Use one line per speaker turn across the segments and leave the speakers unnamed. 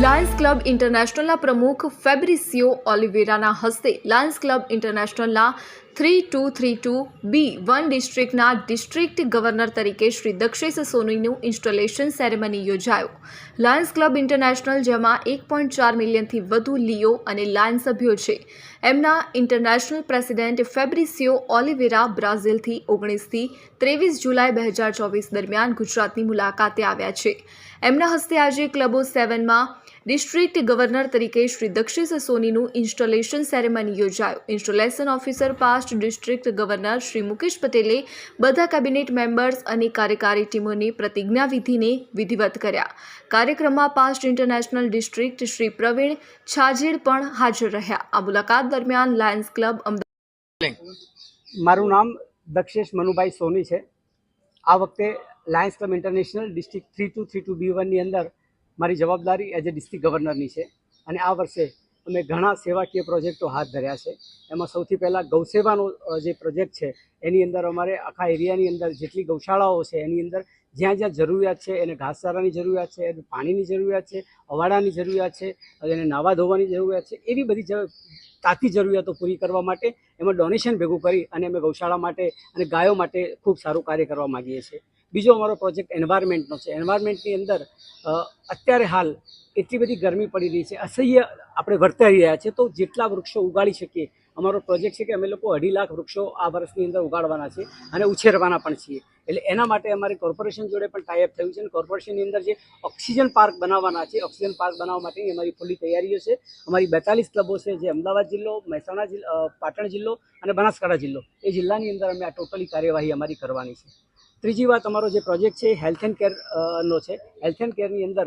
Lions club ઇન્ટરનેશનલના પ્રમુખ Fabricio ઓલિવેરાના હસ્તે Lions club ઇન્ટરનેશનલના three two three two B one ડિસ્ટ્રિક્ટના district governor તરીકે શ્રી દક્ષેશ સોનીનું ઇન્સ્ટોલેશન સેરેમની યોજાયો. લાયન્સ ક્લબ ઇન્ટરનેશનલ, જેમાં એક પોઈન્ટ ચાર મિલિયનથી વધુ લિયો અને લાયન સભ્યો છે. એમના ઇન્ટરનેશનલ પ્રેસિડેન્ટ ફેબ્રિસિયો ઓલિવેરા બ્રાઝિલથી ઓગણીસથી ત્રેવીસ જુલાઈ બે હજાર ચોવીસ દરમિયાન ગુજરાતની મુલાકાતે આવ્યા છે. એમના હસ્તે આજે ક્લબો સેવનમાં ડિસ્ટ્રિક્ટ ગવર્નર તરીકે શ્રી દક્ષિશ સોનીનું ઇન્સ્ટોલેશન સેરેમની યોજાયો. Installation officer past district governor Shri Mukesh પટેલે બધા કેબિનેટ મેમ્બર્સ અને કાર્યકારી ટીમોની પ્રતિજ્ઞાવિધિને વિધિવત કર્યા. કાર્યક્રમમાં past international district Shri Pravin Chhajed પણ હાજર રહ્યા. આ મુલાકાત દરમિયાન લાયન્સ ક્લબ અમદાવાદ
મારું નામ દક્ષેશ મનુભાઈ સોની છે. આ વખતે Lions Club International district three two three two B વનની અંદર મારી જવાબદારી એઝ એ ડિસ્ટ્રિક્ટ ગવર્નરની છે અને આ વર્ષે અમે ઘણા સેવાકીય પ્રોજેક્ટો હાથ ધર્યા છે. એમાં સૌથી પહેલાં ગૌસેવાનો જે પ્રોજેક્ટ છે, એની અંદર અમારે આખા એરિયાની અંદર જેટલી ગૌશાળાઓ છે, એની અંદર જ્યાં જ્યાં જરૂરિયાત છે, એને ઘાસચારાની જરૂરિયાત છે, એને પાણીની જરૂરિયાત છે, અવાડાની જરૂરિયાત છે એને નાવા ધોવાની જરૂરિયાત છે, એવી બધી તાતી જરૂરિયાતો પૂરી કરવા માટે એમાં ડોનેશન ભેગું કરી અને અમે ગૌશાળા માટે અને ગાયો માટે ખૂબ સારું કાર્ય કરવા માગીએ છીએ. બીજો અમારો પ્રોજેક્ટ એન્વાયરમેન્ટનો છે. એન્વાયરમેન્ટની અંદર અત્યારે હાલ એટલી બધી ગરમી પડી રહી છે. અસહ્ય આપણે વર્તાઈ રહ્યા છે. તો જેટલા વૃક્ષો ઉગાડી શકીએ અમારો પ્રોજેક્ટ છે કે અમે લોકો અઢી લાખ વૃક્ષો આ વર્ષની અંદર ઉગાડવાના છે અને ઉછેરવાના પણ છીએ. એટલે એના માટે અમારે કોર્પોરેશન જોડે પણ ટાઈઅપ થયું છે અને કોર્પોરેશનની અંદર જે ઓક્સિજન પાર્ક બનાવવાના છે, ઓક્સિજન પાર્ક બનાવવા માટેની અમારી ફૂલ્લી તૈયારીઓ છે. અમારી બેતાલીસ ક્લબો છે, જે અમદાવાદ જિલ્લો, મહેસાણા જિલ્લો પાટણ જિલ્લો અને બનાસકાંઠા જિલ્લો. એ જિલ્લાની અંદર અમે આ ટોટલી કાર્યવાહી અમારી કરવાની છે. ત્રીજી વાત અમારો જે પ્રોજેક્ટ છે હેલ્થ એન્ડ કેરનો છે. હેલ્થ એન્ડ કેરની અંદર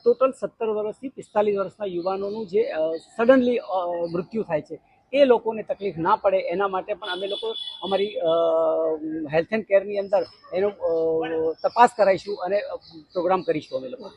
ટોટલ સત્તર વર્ષથી પિસ્તાલીસ વર્ષના યુવાનોનું જે સડનલી મૃત્યુ થાય છે. એ લોકોને તકલીફ ના પડે એના માટે પણ અમે લોકો અમારી હેલ્થ એન્ડ કેરની અંદર એનો તપાસ કરાવીશું અને પ્રોગ્રામ કરીશું અમે લોકો.